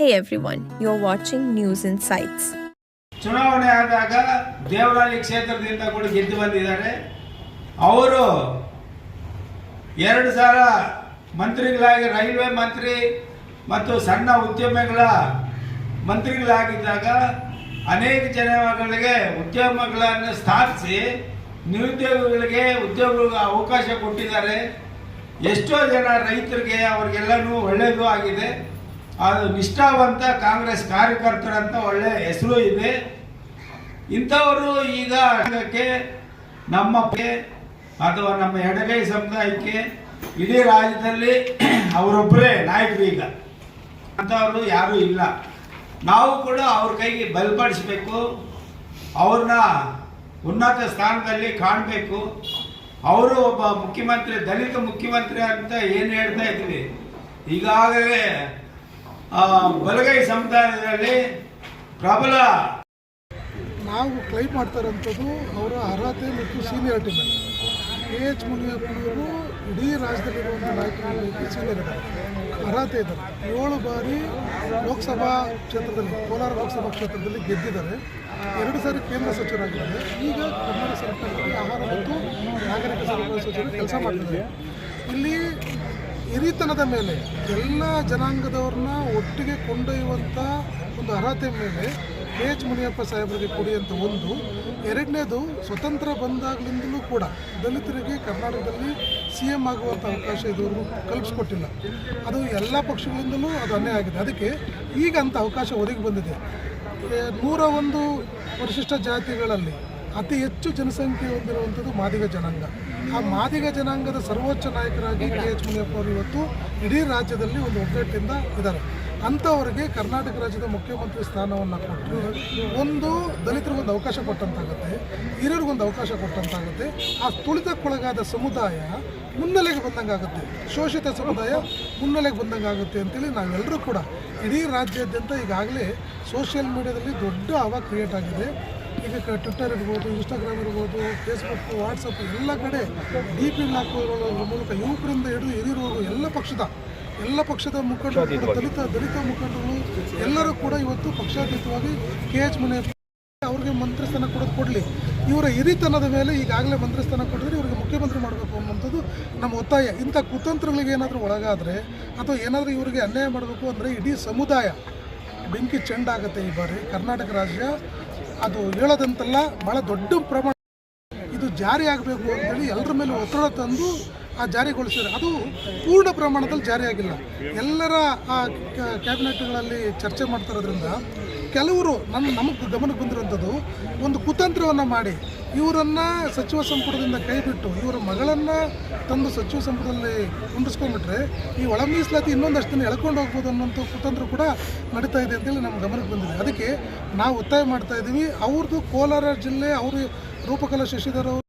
Hey are watching News Insights ಚುನಾವಣೆ ಆದಾಗ ದೇವರಾಳಿ ಕ್ಷೇತ್ರದಿಂದ ಕೂಡ ಗೆದ್ದು ಬಂದಿದ್ದಾರೆ. ಅವರು ಎರಡು ಸಾವಿರ ಮಂತ್ರಿಗಳಾಗಿ, ರೈಲ್ವೆ ಮಂತ್ರಿ ಮತ್ತು ಸಣ್ಣ ಉದ್ಯಮಿಗಳ ಮಂತ್ರಿಗಳಾಗಿದ್ದಾಗ ಅನೇಕ ಜನಗಳಿಗೆ ಉದ್ಯಮಗಳನ್ನು ಸ್ಥಾಪಿಸಿ ನಿರುದ್ಯೋಗಿಗಳಿಗೆ ಉದ್ಯೋಗ ಅವಕಾಶ ಕೊಟ್ಟಿದ್ದಾರೆ. ಎಷ್ಟೋ ಜನ ರೈತರಿಗೆ ಅವ್ರಿಗೆಲ್ಲನೂ ಒಳ್ಳೆಯದು ಆಗಿದೆ. ಅದು ನಿಷ್ಠಾವಂತ ಕಾಂಗ್ರೆಸ್ ಕಾರ್ಯಕರ್ತರಂತ ಒಳ್ಳೆ ಹೆಸರು ಇದೆ. ಇಂಥವರು ಈಗ ನಮ್ಮ ಅಥವಾ ನಮ್ಮ ಎಡಗೈ ಸಮುದಾಯಕ್ಕೆ ಇಡೀ ರಾಜ್ಯದಲ್ಲಿ ಅವರೊಬ್ಬರೇ ನಾಯಕರು ಈಗ. ಅಂಥವರು ಯಾರೂ ಇಲ್ಲ. ನಾವು ಕೂಡ ಅವ್ರ ಕೈಗೆ ಬಲಪಡಿಸ್ಬೇಕು. ಅವ್ರನ್ನ ಉನ್ನತ ಸ್ಥಾನದಲ್ಲಿ ಕಾಣಬೇಕು. ಅವರು ಒಬ್ಬ ಮುಖ್ಯಮಂತ್ರಿ, ದಲಿತ ಮುಖ್ಯಮಂತ್ರಿ ಅಂತ ಏನು ಹೇಳ್ತಾ ಇದ್ದೀವಿ? ಈಗಾಗಲೇ ಬಲಗೈ ಸಮುದಾಯದಲ್ಲಿ ಪ್ರಬಲ ನಾವು ಕ್ಲೈಮ್ ಮಾಡ್ತಾ ಇರೋಂಥದ್ದು ಅವರ ಅರ್ಹತೆ ಮತ್ತು ಸೀನಿಯರ್ಟಿ ಮೇಲೆ. ಕೆ ಎಚ್ ಮುನಿಯಪ್ಪನವರು ಇಡೀ ರಾಜ್ಯದಲ್ಲಿರುವಂಥ ನಾಯಕರಲ್ಲಿ ಸೀನಿಯರ್ ಇದ್ದಾರೆ. ಅರ್ಹತೆ ಇದ್ದಾರೆ. ಏಳು ಬಾರಿ ಲೋಕಸಭಾ ಕ್ಷೇತ್ರದಲ್ಲಿ, ಕೋಲಾರ ಲೋಕಸಭಾ ಕ್ಷೇತ್ರದಲ್ಲಿ ಗೆದ್ದಿದ್ದಾರೆ. ಎರಡು ಸಾರಿ ಕೇಂದ್ರ ಸಚಿವರಾಗಿದ್ದಾರೆ. ಈಗ ಕರ್ನಾಟಕ ಸರ್ಕಾರದಲ್ಲಿ ಆಹಾರ ಮತ್ತು ನಾಗರಿಕ ಸರಬರಾಜು ಸಚಿವರು ಕೆಲಸ ಮಾಡ್ತಿದ್ದಾರೆ. ಇಲ್ಲಿ ಹಿರಿತನದ ಮೇಲೆ, ಎಲ್ಲ ಜನಾಂಗದವ್ರನ್ನ ಒಟ್ಟಿಗೆ ಕೊಂಡೊಯ್ಯುವಂಥ ಒಂದು ಅರ್ಹತೆ ಮೇಲೆ ಕೆ ಎಚ್ ಮುನಿಯಪ್ಪ ಸಾಹೇಬರಿಗೆ ಕೊಡಿ ಅಂತ ಒಂದು. ಎರಡನೇದು, ಸ್ವತಂತ್ರ ಬಂದಾಗಲಿಂದಲೂ ಕೂಡ ದಲಿತರಿಗೆ ಕರ್ನಾಟಕದಲ್ಲಿ ಸಿ ಎಂ ಆಗುವಂಥ ಅವಕಾಶ ಇದುವರೆಗೂ ಕಲ್ಪಿಸ್ಕೊಟ್ಟಿಲ್ಲ. ಅದು ಎಲ್ಲ ಪಕ್ಷಗಳಿಂದಲೂ ಅದು ಅನ್ಯಾಯ ಆಗಿದೆ. ಅದಕ್ಕೆ ಈಗ ಅಂಥ ಅವಕಾಶ ಒದಗಿ ಬಂದಿದೆ. ನೂರ ಒಂದು ಪರಿಶಿಷ್ಟ ಜಾತಿಗಳಲ್ಲಿ ಅತಿ ಹೆಚ್ಚು ಜನಸಂಖ್ಯೆ ಹೊಂದಿರುವಂಥದ್ದು ಮಾದಿಗ ಜನಾಂಗ. ಆ ಮಾದಿಗ ಜನಾಂಗದ ಸರ್ವೋಚ್ಚ ನಾಯಕರಾಗಿ ಕೆ. ಎಚ್. ಮುನಿಯಪ್ಪ ಅವರು ಇವತ್ತು ಇಡೀ ರಾಜ್ಯದಲ್ಲಿ ಒಂದು ಒಗ್ಗಟ್ಟಿಂದ ಇದ್ದಾರೆ. ಅಂಥವರಿಗೆ ಕರ್ನಾಟಕ ರಾಜ್ಯದ ಮುಖ್ಯಮಂತ್ರಿ ಸ್ಥಾನವನ್ನು ಕೊಟ್ಟು ಒಂದು ದಲಿತರಿಗೊಂದು ಅವಕಾಶ ಕೊಟ್ಟಂತಾಗುತ್ತೆ ಹಿರಿಯರಿಗೊಂದು ಅವಕಾಶ ಕೊಟ್ಟಂತಾಗುತ್ತೆ. ಆ ತುಳಿತಕ್ಕೊಳಗಾದ ಸಮುದಾಯ ಮುನ್ನೆಲೆಗೆ ಬಂದಂಗಾಗುತ್ತೆ. ಶೋಷಿತ ಸಮುದಾಯ ಮುನ್ನೆಲೆಗೆ ಬಂದಂಗಾಗುತ್ತೆ ಅಂತೇಳಿ ನಾವೆಲ್ಲರೂ ಕೂಡ ಇಡೀ ರಾಜ್ಯಾದ್ಯಂತ ಈಗಾಗಲೇ ಸೋಷಿಯಲ್ ಮೀಡಿಯಾದಲ್ಲಿ ದೊಡ್ಡ ಹವಾ ಕ್ರಿಯೇಟ್ ಆಗಿದೆ. ಈಗ ಟ್ವಿಟರ್ ಟ್ವಿಟ್ಟರ್ ಇರ್ಬೋದು ಇನ್ಸ್ಟಾಗ್ರಾಮ್ ಇರ್ಬೋದು ಫೇಸ್ಬುಕ್ ವಾಟ್ಸಪ್ ಎಲ್ಲ ಕಡೆ ಡಿ ಪಿ ಹಾಕೋದ್ರ ಮೂಲಕ ಯುವಕರಿಂದ ಹಿಡಿದು ಹಿರಿಯರು ಎಲ್ಲ ಪಕ್ಷದ ಎಲ್ಲ ಪಕ್ಷದ ಮುಖಂಡರು ದಲಿತ ದಲಿತ ಮುಖಂಡರು ಎಲ್ಲರೂ ಕೂಡ ಇವತ್ತು ಪಕ್ಷಾತೀತವಾಗಿ ಕೆ ಎಚ್ ಮುನಿಯಪ್ಪ ಅವ್ರಿಗೆ ಮಂತ್ರಿ ಸ್ಥಾನ ಕೊಡೋದು ಕೊಡಲಿ. ಇವರ ಹಿರಿತನದ ಮೇಲೆ ಈಗಾಗಲೇ ಮಂತ್ರಿ ಸ್ಥಾನ ಕೊಟ್ಟಿದ್ರೆ ಇವರಿಗೆ ಮುಖ್ಯಮಂತ್ರಿ ಮಾಡಬೇಕು ಅನ್ನುವಂಥದ್ದು ನಮ್ಮ ಒತ್ತಾಯ. ಇಂಥ ಕುತಂತ್ರಗಳಿಗೆ ಏನಾದರೂ ಒಳಗಾದರೆ ಅಥವಾ ಏನಾದರೂ ಇವರಿಗೆ ಅನ್ಯಾಯ ಮಾಡಬೇಕು ಅಂದರೆ ಇಡೀ ಸಮುದಾಯ ಬೆಂಕಿ ಚೆಂಡಾಗುತ್ತೆ ಈ ಬಾರಿ. ಕರ್ನಾಟಕ ರಾಜ್ಯ ಅದು ಹೇಳೋದಂತಲ್ಲ ಭಾಳ ದೊಡ್ಡ ಪ್ರಮಾಣ ಇದು ಜಾರಿ ಆಗಬೇಕು ಅಂತೇಳಿ ಎಲ್ಲರ ಮೇಲೆ ಒತ್ತಡ ತಂದು ಆ ಜಾರಿಗೊಳಿಸಿದ್ದಾರೆ ಅದು ಪೂರ್ಣ ಪ್ರಮಾಣದಲ್ಲಿ ಜಾರಿಯಾಗಿಲ್ಲ ಎಲ್ಲರ ಆ ಕ್ಯಾಬಿನೆಟ್ಗಳಲ್ಲಿ ಚರ್ಚೆ ಮಾಡ್ತಾ ಇರೋದ್ರಿಂದ ಕೆಲವರು ನನ್ನ ನಮಗೆ ಗಮನಕ್ಕೆ ಬಂದಿರುವಂಥದ್ದು ಒಂದು ಕುತಂತ್ರವನ್ನು ಮಾಡಿ ಇವರನ್ನು ಸಚಿವ ಸಂಪುಟದಿಂದ ಕೈಬಿಟ್ಟು ಇವರ ಮಗಳನ್ನು ತಂದು ಸಚಿವ ಸಂಪುಟದಲ್ಲಿ ಕುಂಡಿಸ್ಕೊಂಡ್ಬಿಟ್ರೆ ಈ ಒಳ ಮೀಸಲಾತಿ ಇನ್ನೊಂದಷ್ಟು ದಿನ ಎಳ್ಕೊಂಡು ಹೋಗ್ಬೋದು ಅನ್ನೋಂಥ ಕುತಂತ್ರ ಕೂಡ ನಡೀತಾ ಇದೆ ಅಂತೇಳಿ ನಮ್ಮ ಗಮನಕ್ಕೆ ಬಂದಿದೆ. ಅದಕ್ಕೆ ನಾವು ಒತ್ತಾಯ ಮಾಡ್ತಾ ಇದ್ದೀವಿ. ಅವ್ರದ್ದು ಕೋಲಾರ ಜಿಲ್ಲೆ ಅವರು ರೂಪಕಲಾ ಶಶಿಧರ್ ಅವರು